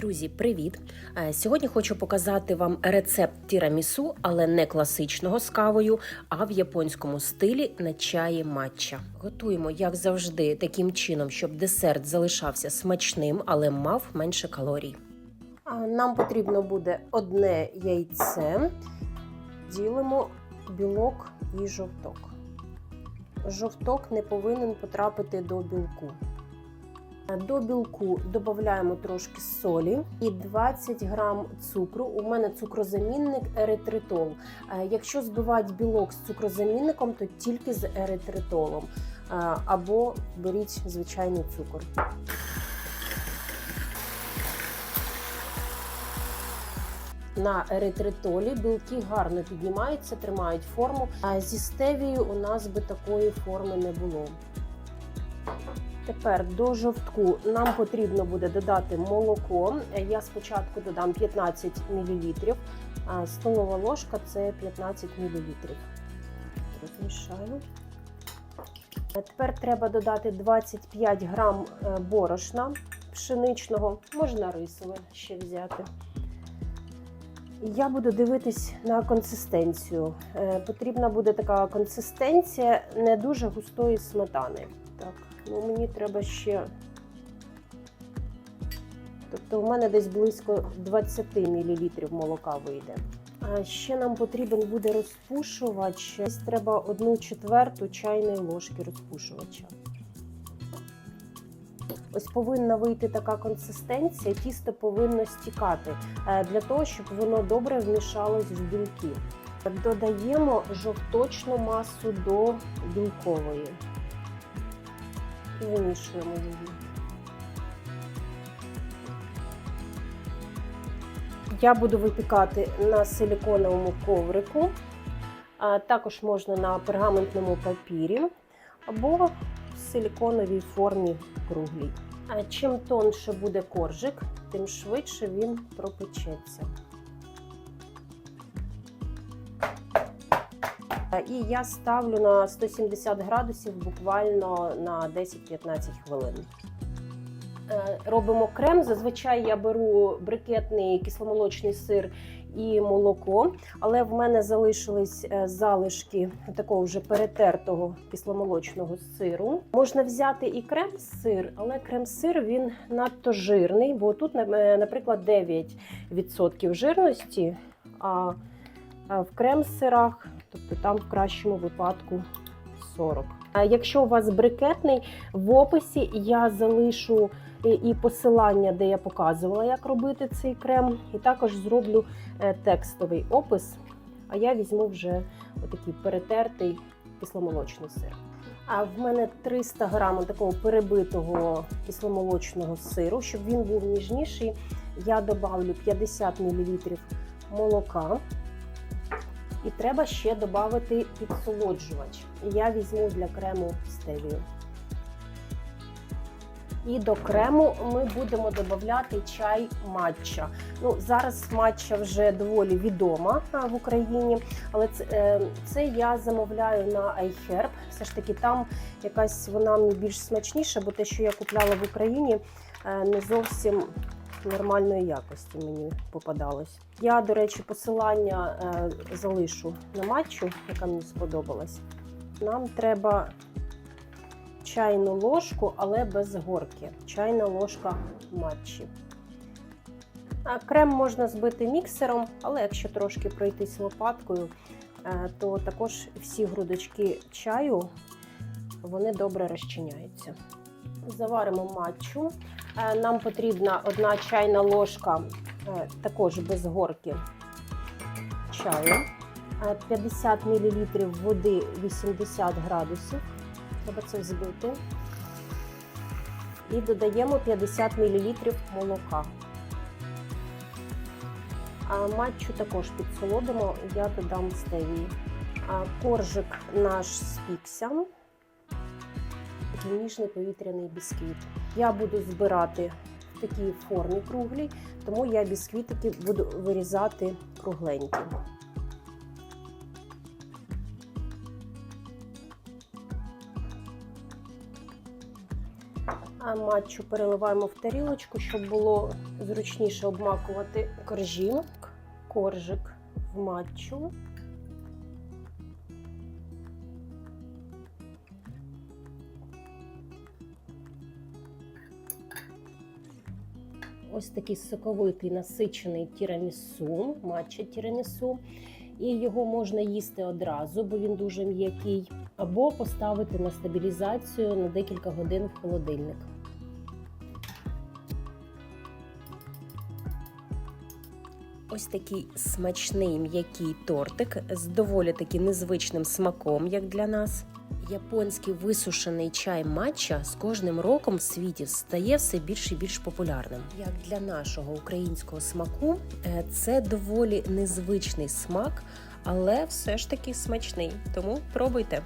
Друзі, привіт! Е, Сьогодні хочу показати вам рецепт тірамісу, але не класичного з кавою, а в японському стилі на чаї матча. Готуємо, як завжди, таким чином, щоб десерт залишався смачним, але мав менше калорій. Нам потрібно буде одне яйце, ділимо білок і жовток. Жовток не повинен потрапити до білку. До білку додаємо трошки солі і 20 грам цукру. У мене цукрозамінник еритритол. Е, Якщо збивати білок з цукрозамінником, то тільки з еритритолом. Е, Або беріть звичайний цукор. На еритритолі білки гарно піднімаються, тримають форму. А зі стевією у нас би такої форми не було. Тепер до жовтку нам потрібно буде додати молоко. Я спочатку додам 15 мл, а столова ложка це 15 мл. Розмішаю. Тепер треба додати 25 грам е, борошна пшеничного, можна рисове ще взяти. Я буду дивитись на консистенцію. Е, Потрібна буде така консистенція не дуже густої сметани. Ну мені треба ще. Тобто, у мене десь близько 20 мл молока вийде. А ще нам потрібен буде розпушувач. Десь треба 1 четверту чайної ложки розпушувача. Ось повинна вийти така консистенція, тісто повинно стікати е, для того, щоб воно добре вмішалось в білки. Додаємо жовточну масу до білкової і вимішуємо її. Я буду випікати на силіконовому коврику, а також можна на пергаментному папірі або в силіконовій формі круглій. А чим тонше буде коржик, тим швидше він пропечеться. І я ставлю на 170 градусів буквально на 10-15 хвилин. Е, Робимо крем. Зазвичай я беру брикетний кисломолочний сир і молоко, але в мене залишились е, залишки такого вже перетертого кисломолочного сиру. Можна взяти і крем-сир, але крем-сир він надто жирний, бо тут, е, наприклад, 9% жирності, а в крем-сирах, тобто там в кращому випадку 40. А Якщо у вас брикетний, в описі я залишу і посилання, де я показувала, як робити цей крем, і також зроблю е, текстовий опис. А я візьму вже отакий перетертий кисломолочний сир. А в мене 300 грамів такого перебитого кисломолочного сиру, щоб він був ніжніший, я додавлю 50 мл молока. І треба ще додати підсолоджувач. Я візьму для крему стевію. І до крему ми будемо додати чай матча. Ну, Зараз матча вже доволі відома в Україні, але це, е, це я замовляю на iHerb. Все ж таки, там якась вона мені більш смачніша, бо те, що я купляла в Україні, е, не зовсім нормальної якості мені попадалось. Я, до речі, посилання е, залишу на матчу, яка мені сподобалась. Нам треба чайну ложку, але без горки. Чайна ложка матчі. Крем можна збити міксером, але якщо трошки пройтись лопаткою, е, то також всі грудочки чаю вони добре розчиняються. Заваримо матчу. Е, Нам потрібна одна чайна ложка, е, також без горки чаю, Е, 50 мл води 80 градусів. Треба це взбити. І додаємо 50 мл молока. А матчу також підсолодимо, я додам стевії. А коржик наш спікся. Такий ніжний повітряний бісквіт. Я буду збирати в такій формі круглій, тому я бісквітики буду вирізати кругленькі. А матчу переливаємо в тарілочку, щоб було зручніше обмакувати коржі. Коржик в матчу. Ось такий соковитий насичений тірамісу, матча тірамісу. І його можна їсти одразу, бо він дуже м'який, або поставити на стабілізацію на декілька годин в холодильник. Ось такий смачний м'який тортик з доволі таки незвичним смаком, як для нас. Японський висушений чай матча з кожним роком в світі стає все більш і більш популярним. Як для нашого українського смаку, е, це доволі незвичний смак, але все ж таки смачний. Тому пробуйте.